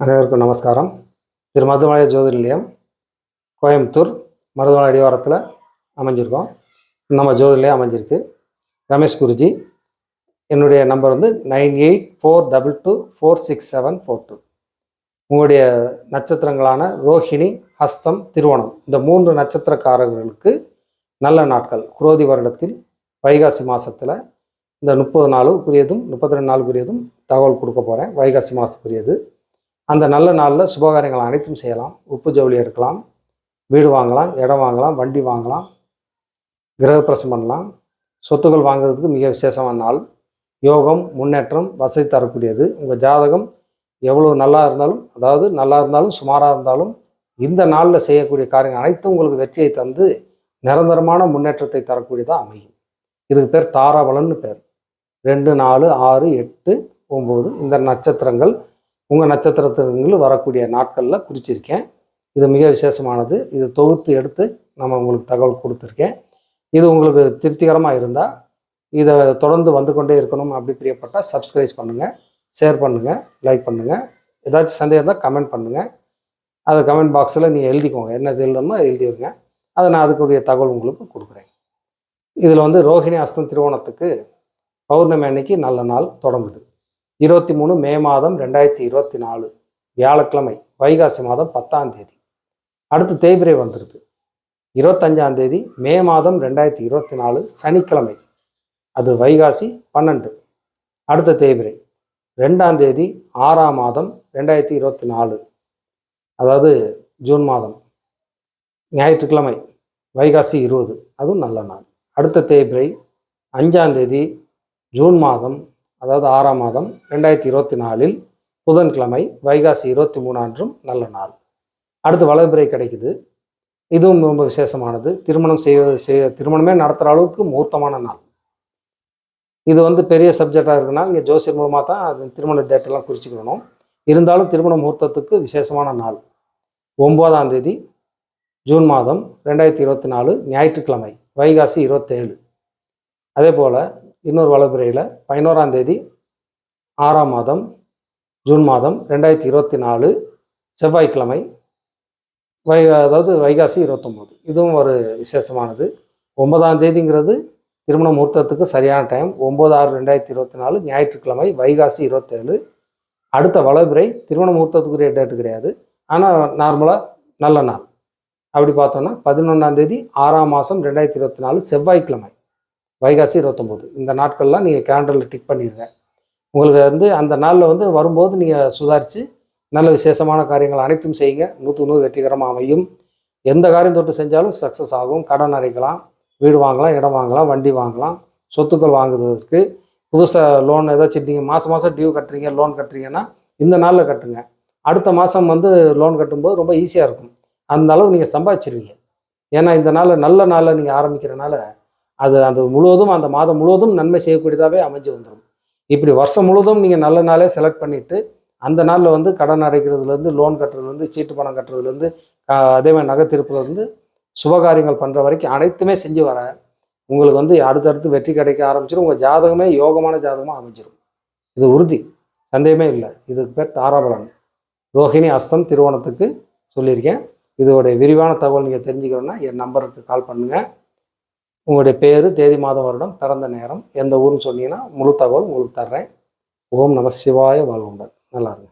அனைவருக்கும் நமஸ்காரம். திரு மருதமலை ஜோதிட நிலையம் கோயம்புத்தூர் மருதமலை அடிவாரத்தில் அமைஞ்சிருக்கோம். நம்ம ஜோதிட நிலையம் அமைஞ்சிருக்கு. ரமேஷ் குருஜி என்னுடைய நம்பர் வந்து nine eight four double two four six seven four two. உங்களுடைய நட்சத்திரங்களான ரோஹிணி ஹஸ்தம் திருவோணம் இந்த மூன்று நட்சத்திரக்காரர்களுக்கு நல்ல நாட்கள். குரோதி வருடத்தில் வைகாசி மாதத்தில் இந்த முப்பது நாளுக்குரியதும் முப்பத்தி ரெண்டு நாளுக்குரியதும் தகவல் கொடுக்க போகிறேன் வைகாசி மாதத்துக்குரியது அந்த நல்ல நாளில் சுபகாரியங்கள் அனைத்தும் செய்யலாம். உப்பு ஜவுளி எடுக்கலாம். வீடு வாங்கலாம் இடம் வாங்கலாம் வண்டி வாங்கலாம் கிரகப்பிரசம் பண்ணலாம். சொத்துக்கள் வாங்குறதுக்கு மிக விசேஷமான நாள். யோகம் முன்னேற்றம் வசதி தரக்கூடியது. உங்கள் ஜாதகம் எவ்வளோ நல்லா இருந்தாலும் அதாவது நல்லா இருந்தாலும் சுமாராக இருந்தாலும் இந்த நாளில் செய்யக்கூடிய காரியங்கள் அனைத்தும் உங்களுக்கு வெற்றியை தந்து நிரந்தரமான முன்னேற்றத்தை தரக்கூடியதாக அமையும். இதுக்கு பேர் தாராபலன்னு பேர். ரெண்டு நாலு ஆறு எட்டு ஒம்பது இந்த நட்சத்திரங்கள் உங்கள் நட்சத்திரத்திற்கு வரக்கூடிய நாட்களில் குறிச்சிருக்கேன். இது மிக விசேஷமானது. இது தொகுத்து எடுத்து நம்ம உங்களுக்கு தகவல் கொடுத்துருக்கேன். இது உங்களுக்கு திருப்திகரமாக இருந்தால் இதை தொடர்ந்து வந்து கொண்டே இருக்கணும் அப்படி பிரியப்பட்டால் சப்ஸ்கிரைப் பண்ணுங்கள் ஷேர் பண்ணுங்கள் லைக் பண்ணுங்கள் ஏதாச்சும் சந்தேகம் இருந்தால் கமெண்ட் பண்ணுங்கள் அதை கமெண்ட் பாக்ஸில் நீங்கள் எழுதிக்கோங்க. என்ன எழுதணுமோ எழுதிடுங்க அதை நான் அதுக்குரிய தகவல் உங்களுக்கு கொடுக்குறேன். இதில் வந்து ரோஹிணி அஸ்தம் திருவோணத்துக்கு பௌர்ணமி அன்னைக்கு நல்ல நாள் தொடங்குது. இருபத்தி மூணு மே மாதம் ரெண்டாயிரத்தி இருபத்தி நாலு வியாழக்கிழமை வைகாசி மாதம் பத்தாம் தேதி. அடுத்து தேய்பிரை வந்துடுது இருபத்தஞ்சாம் தேதி மே மாதம் ரெண்டாயிரத்தி இருபத்தி நாலு சனிக்கிழமை. அது வைகாசி பன்னெண்டு. அடுத்த தேய்பிரை ரெண்டாம் தேதி ஆறாம் மாதம் ரெண்டாயிரத்தி இருபத்தி நாலு. அதாவது ஜூன் மாதம். ஞாயிற்றுக்கிழமை வைகாசி இருபது. அதுவும் நல்ல நாள். அடுத்த தேய்பிரை அஞ்சாம் தேதி ஜூன் மாதம் அதாவது ஆறாம் மாதம் ரெண்டாயிரத்தி இருபத்தி நாலில் புதன்கிழமை வைகாசி இருபத்தி மூணான்றும் நல்ல நாள். அடுத்து வளர்பிறை கிடைக்குது. இதுவும் ரொம்ப விசேஷமானது. திருமணம் செய்வது செய்ய திருமணமே நடத்துகிற அளவுக்கு முகூர்த்தமான நாள். இது வந்து பெரிய சப்ஜெக்டாக இருக்குன்னா இங்கே ஜோசியர் மூலமாக தான் அது திருமண டேட்டெல்லாம் குறிச்சிக்கணும். இருந்தாலும் திருமண முகூர்த்தத்துக்கு விசேஷமான நாள். ஒம்போதாம் தேதி ஜூன் மாதம் ரெண்டாயிரத்தி இருபத்தி நாலு ஞாயிற்றுக்கிழமை வைகாசி இருபத்தேழு. அதே போல் இன்னொரு வளர்பிறையில் பதினோராம் தேதி ஆறாம் மாதம் ஜூன் மாதம் ரெண்டாயிரத்தி இருபத்தி நாலு செவ்வாய்க்கிழமை வை அதாவது வைகாசி இருபத்தொம்போது. இதுவும் ஒரு விசேஷமானது. ஒன்பதாம் தேதிங்கிறது திருமண முகூர்த்தத்துக்கு சரியான டைம் ஒம்பது ஆறு ரெண்டாயிரத்தி இருபத்தி நாலு ஞாயிற்றுக்கிழமை வைகாசி இருபத்தேழு. அடுத்த வளர்பிறை திருமண முகூர்த்தத்துக்குரிய டேட்டு கிடையாது. ஆனால் நார்மலாக நல்ல நாள். அப்படி பார்த்தோன்னா பதினொன்றாம் தேதி ஆறாம் மாதம் ரெண்டாயிரத்தி இருபத்தி நாலு செவ்வாய்க்கிழமை. வைகாசி இருபத்தொம்போது. இந்த நாட்கள்லாம் நீங்கள் கேலண்டரில் டிக் பண்ணிடுங்க உங்களுக்கு வந்து அந்த நாளில் வந்து வரும்போது நீங்கள் சுதாரித்து நல்ல விசேஷமான காரியங்கள் அனைத்தும் செய்யுங்க. நூற்று நூறு வெற்றிகரமாக அமையும். எந்த காரியம் தொட்டு செஞ்சாலும் சக்ஸஸ் ஆகும். கடன் அடைக்கலாம். வீடு வாங்கலாம் இடம் வாங்கலாம் வண்டி வாங்கலாம். சொத்துக்கள் வாங்குறதுக்கு புதுசாக லோன் ஏதாச்சும் நீங்கள் மாதம் மாதம் டியூ கட்டுறீங்க லோன் கட்டுறீங்கன்னா இந்த நாளில் கட்டுங்க. அடுத்த மாதம் வந்து லோன் கட்டும்போது ரொம்ப ஈஸியாக இருக்கும். அந்த அளவு நீங்கள் சம்பாதிச்சிருவீங்க. ஏன்னா இந்த நாளில் நல்ல நாளில் நீங்கள் ஆரம்பிக்கிறனால அது அந்த முழுவதும் அந்த மாதம் முழுவதும் நன்மை செய்யக்கூடியதாகவே அமைஞ்சு வந்துடும் இப்படி வருஷம் முழுவதும் நீங்கள் நல்ல நாளே செலக்ட் பண்ணிவிட்டு அந்த நாளில் வந்து கடன் அடைக்கிறதுலேருந்து லோன் கட்டுறதுலேருந்து சீட்டு பணம் கட்டுறதுலேருந்து அதே மாதிரி நகை திருப்புலேருந்து சுபகாரியங்கள் பண்ணுற வரைக்கும் அனைத்துமே செஞ்சு வர உங்களுக்கு வந்து அடுத்தடுத்து வெற்றி கிடைக்க ஆரம்பிச்சிடும் உங்கள் ஜாதகமே யோகமான ஜாதகமாக அமைஞ்சிடும் இது உறுதி. சந்தேகமே இல்லை. இதுக்கு பேர் தாராபலன். ரோஹிணி அஸ்தம் திருவோணத்துக்கு சொல்லியிருக்கேன். இதோடைய விரிவான தகவல் நீங்கள் தெரிஞ்சுக்கணுன்னா என் நம்பருக்கு கால் பண்ணுங்கள் உங்களுடைய பேர் தேதி மாதம் வருடம் பிறந்த நேரம் எந்த ஊர்னு சொன்னீங்கன்னா முழு தகவல் உங்களுக்கு தர்றேன். ஓம் நம சிவாய வாழ்வுடன் நல்லா இருங்க.